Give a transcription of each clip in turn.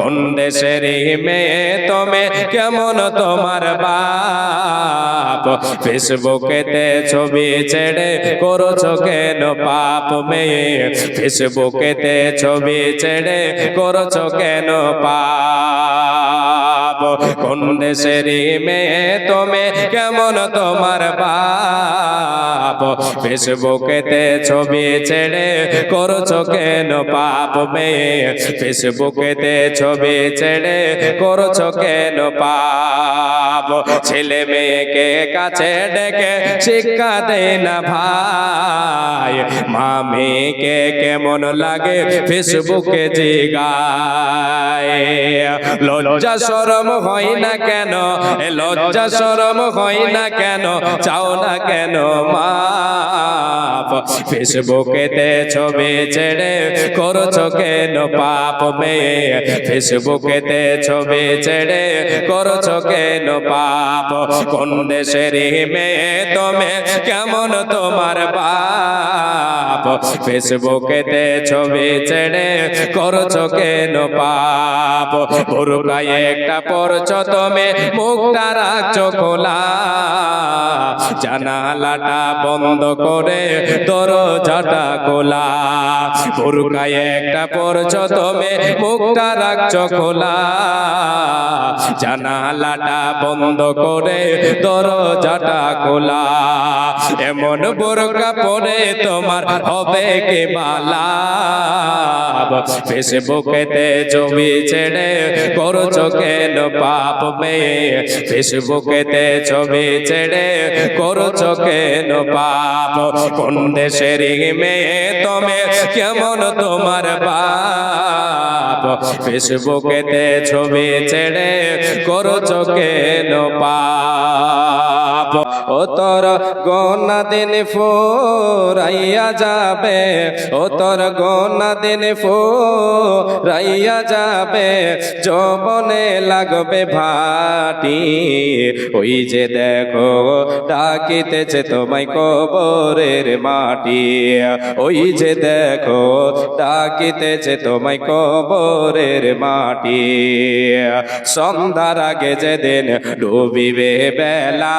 কোন দেশেরই মেয়ে তুমি, কেমন তোমার বাপ? ফেসবুকেতে ছবি ছেড়ে করছ কেন পাপ মেয়ে? ফেসবুকেতে ছবি ছেড়ে করছ কেন পাপ? কোন দেশেরই মেয়ে তুমি, কেমন তোমার বাপ? ফেসবুকেতে ছবি ছেড়ে করছ কেন পাপ মেয়ে? ফেসবুকেতে ছবি ছেড়ে করছ কেন পাপ? ছেলে মেয়েকে কাছে ডেকে শিক্ষা দেয় না ভাই। মামিকে কেমন লাগে ফেসবুকে জিগায়। লজ্জা শরম হয় না কেন? লজ্জা শরম হয় না কেন? চাও না কেন মাপ? ফেসবুকেতে ছবি ছেড়ে করছ কেন পাপ মেয়ে? ফেসবুকেতে ছবি ছেড়ে করছ কেন পাপ? কোন দেশের মেয়ে তুমি? কেমন তোমার বাপ? ফেসবুকেতে ছবি ছেড়ে করছ কেন পাপ? বুরকায় একটা পড়ছো তুমি, মুখটা রাখছো খোলা। জানালাটা বন্ধ করে দরজাটা খোলা। বুরকায় একটা পড়ছো তুমি, মুখটা রাখছো খোলা জানালাটা বন্ধ করে দরজাটা খোলা। এমন বোরকা পরে তোমার হবে কে বালা? ফেসবুকেতে ছবি ছেড়ে করছ কেন পাপ মেয়ে? ফেসবুকেতে ছবি ছেড়ে করছ কেন পাপ? কোন দেশের মেয়ে? তুমি কেমন তোমার বাপ? ফেসবুকেতে ছবি ছেড়ে করছ কেন পাপ। ও তোর গনা দিন ফুরাইয়া যাবে, ও তোর গনা দিন ফুরাইয়া যাবে, যৌবনে লাগবে ভাটি। ওই যে দেখো, ডাকিতেছে তোমায় কবরের মাটি। ওই যে দেখো, ডাকিতেছে তোমায় কবরের মাটি। সন্ধ্যার আগে যেদিন ডুবিবে বেলা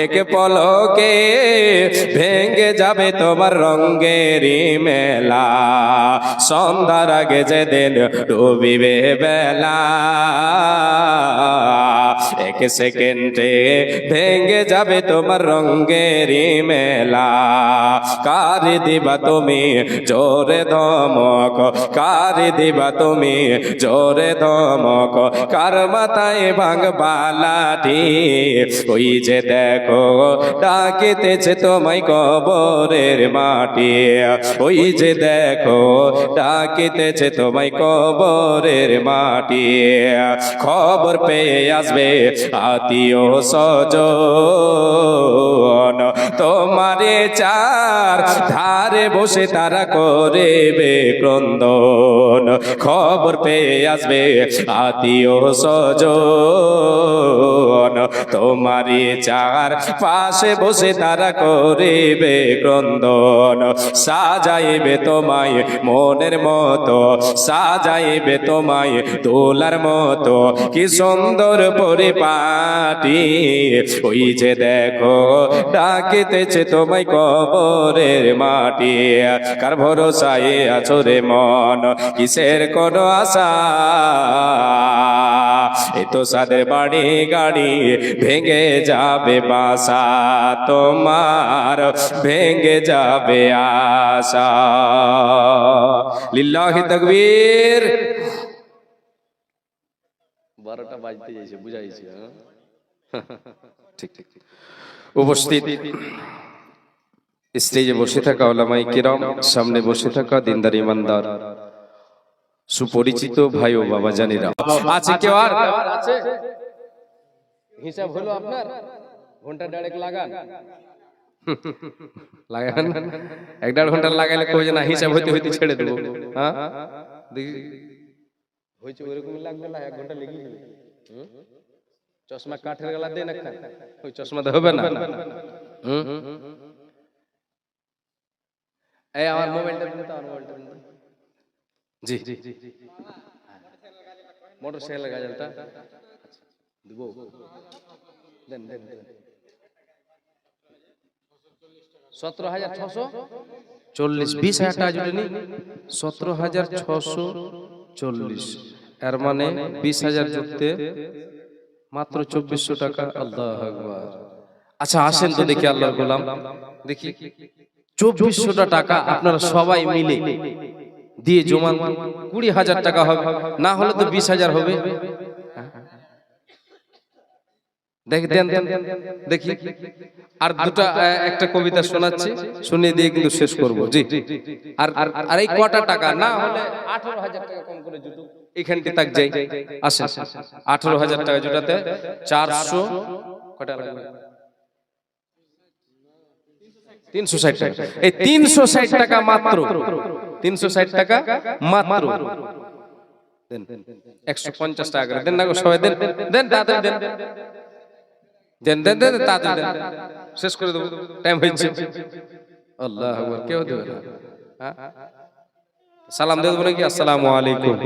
এক পলকে ভেঙে যাবে তোমার রঙ্গেরই মেলা। সন্ধ্যার আগে যেদিন ডুবিবে বেলা, এক সেকেন্ডে ভেঙে যাবে তোমার রঙ্গেরই মেলা। কারি দিবা তুমি জোরে ধমক, কারি দিবা তুমি জোরে ধমক, কার মাথায় ভাঙবা লাঠি ওই যে দেখো ডাকিতেছে তোমায় কবরের মাটি। ওই যে দেখো, ডাকিতেছে তোমায় কবরের মাটি। খবর পেয়ে আসবে আত্মীয় স্বজন। তোমারে চার ধারে বসে তারা করবে ক্রন্দন। খবর পেয়ে আসবে আত্মীয় স্বজন। তোমারে চার পাশে বসে তারা করিবে ক্রন্দন। সাজাইবে তোমায় মনের মতো, সাজাইবে তোমায় দোলার মতো। কি সুন্দর পরিপাটি, ওই যে দেখো, ডাকিতেছে তোমায় কবরের মাটি। কার ভরসায় আছো রে মন, কিসের কোন আশা? এ তো সাদের বাড়ি গাড়ি ভেঙে যাবে বাসা তোমার ভেঙে যাবে আশা। লিল্লাহি তকবীর। বারোটা বাজতে যাইছে বুঝাইছে হ্যাঁ? ঠিক ঠিক ঠিক। উপস্থিত স্টেজে বসে থাকা ওলামাই কিরাম সামনে বসে থাকা দিনদার ইমানদার সুপরিচিত ভাই ও বাবা জানিরা। আছে কেউ আর আছে? হিসাব হলো আপনার? ঘণ্টা ডাইরেক্ট লাগান। লাগান। এক দেড় ঘণ্টা লাগাইলে কই না হিসাব হইতে হইতে ছেড়ে দেবো। হ্যাঁ? দেখি। হয়েছে ওইরকমই লাগবে না এক ঘণ্টা লেগে যাবে চশমা কাঠের গলা দেন একটা ওই চশমা তো হবে না। হুম? এই আমার মোবাইলটা দিন তো আমার মোবাইলটা দিন। জি। মোটর সাইকেলের গাজলটা। দিব। দেন দেন দেন। সতেরো হাজার ছশো? চল্লিশ। বিশ হাজার টাকা জুড়ে নি সতেরো হাজার ছশো চল্লিশ। এর মানে বিশ হাজার জুড়তে মাত্র চব্বিশশো টাকা। আল্লাহ আকবার। আচ্ছা আসেন তো দেখি আল্লাহর গোলাম। দেখি। চব্বিশশোটা টাকা আপনারা সবাই মিলে দিয়ে জমা কুড়ি হাজার টাকা হবে। না হলে তো বিশ হাজার হবে। দেখ দেন দেন, দেখি। আর দুটা একটা কবিতা শোনাচ্ছি শুনিয়ে দিয়ে কিন্তু শেষ করব। জি। আর আর- এই কটা টাকা? না হলে আঠারো হাজার টাকা কম করে জুটুক। এখানটি তাক যাই আসেন। আঠারো হাজার টাকা জোটাতে চারশো কটা লাগবে? তিনশো ষাট টাকা। এই তিনশো ষাট টাকা মাত্র। তিনশো ষাট টাকা মাত্র। দেন। একশো পঞ্চাশ টাকা করে। দেন না গো সবাই দেন। দেন তাড়াতাড়ি দেন। দেন দেন দেন তা দেন। শেষ করে দেবো। টাইম হয়েছে আল্লাহ আকবার কেউ দেবে না। হ্যাঁ? সালাম দিয়ে দেবো নাকি? আসসালামু আলাইকুম।